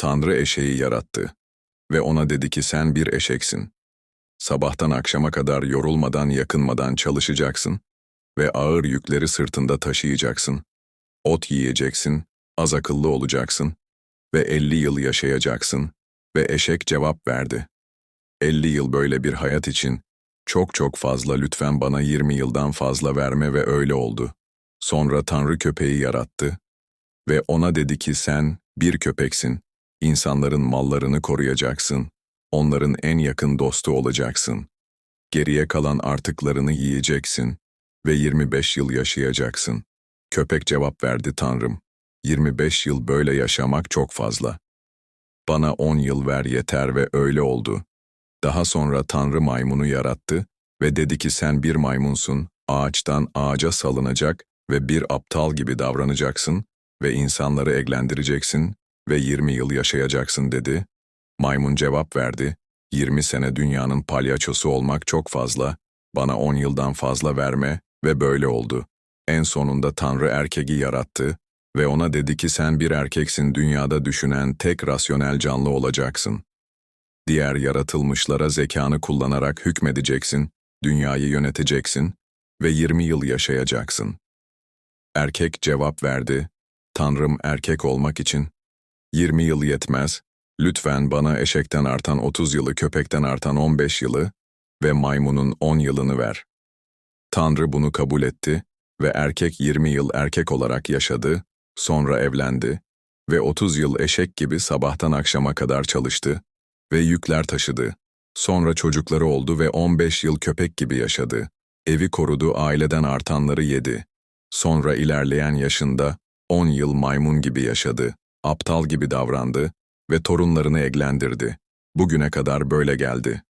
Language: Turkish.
Tanrı eşeği yarattı ve ona dedi ki sen bir eşeksin. Sabahtan akşama kadar yorulmadan yakınmadan çalışacaksın ve ağır yükleri sırtında taşıyacaksın. Ot yiyeceksin, az akıllı olacaksın ve 50 yıl yaşayacaksın ve eşek cevap verdi. 50 yıl böyle bir hayat için çok çok fazla lütfen bana 20 yıldan fazla verme ve öyle oldu. Sonra Tanrı köpeği yarattı ve ona dedi ki sen bir köpeksin, insanların mallarını koruyacaksın, onların en yakın dostu olacaksın. Geriye kalan artıklarını yiyeceksin ve 25 yıl yaşayacaksın. Köpek cevap verdi Tanrım. 25 yıl böyle yaşamak çok fazla. Bana 10 yıl ver yeter ve öyle oldu. Daha sonra Tanrı maymunu yarattı ve dedi ki sen bir maymunsun, ağaçtan ağaca salınacak ve bir aptal gibi davranacaksın ve insanları eglendireceksin ve 20 yıl yaşayacaksın dedi. Maymun cevap verdi, 20 sene dünyanın palyaçosu olmak çok fazla, bana 10 yıldan fazla verme ve böyle oldu. En sonunda Tanrı erkeği yarattı ve ona dedi ki sen bir erkeksin dünyada düşünen tek rasyonel canlı olacaksın. Diğer yaratılmışlara zekanı kullanarak hükmedeceksin, dünyayı yöneteceksin ve 20 yıl yaşayacaksın. Erkek cevap verdi, Tanrım erkek olmak için 20 yıl yetmez, lütfen bana eşekten artan 30 yılı, köpekten artan 15 yılı ve maymunun 10 yılını ver. Tanrı bunu kabul etti ve erkek 20 yıl erkek olarak yaşadı, sonra evlendi ve 30 yıl eşek gibi sabahtan akşama kadar çalıştı ve yükler taşıdı. Sonra çocukları oldu ve 15 yıl köpek gibi yaşadı. Evi korudu, aileden artanları yedi. Sonra ilerleyen yaşında 10 yıl maymun gibi yaşadı, aptal gibi davrandı ve torunlarını eglendirdi. Bugüne kadar böyle geldi.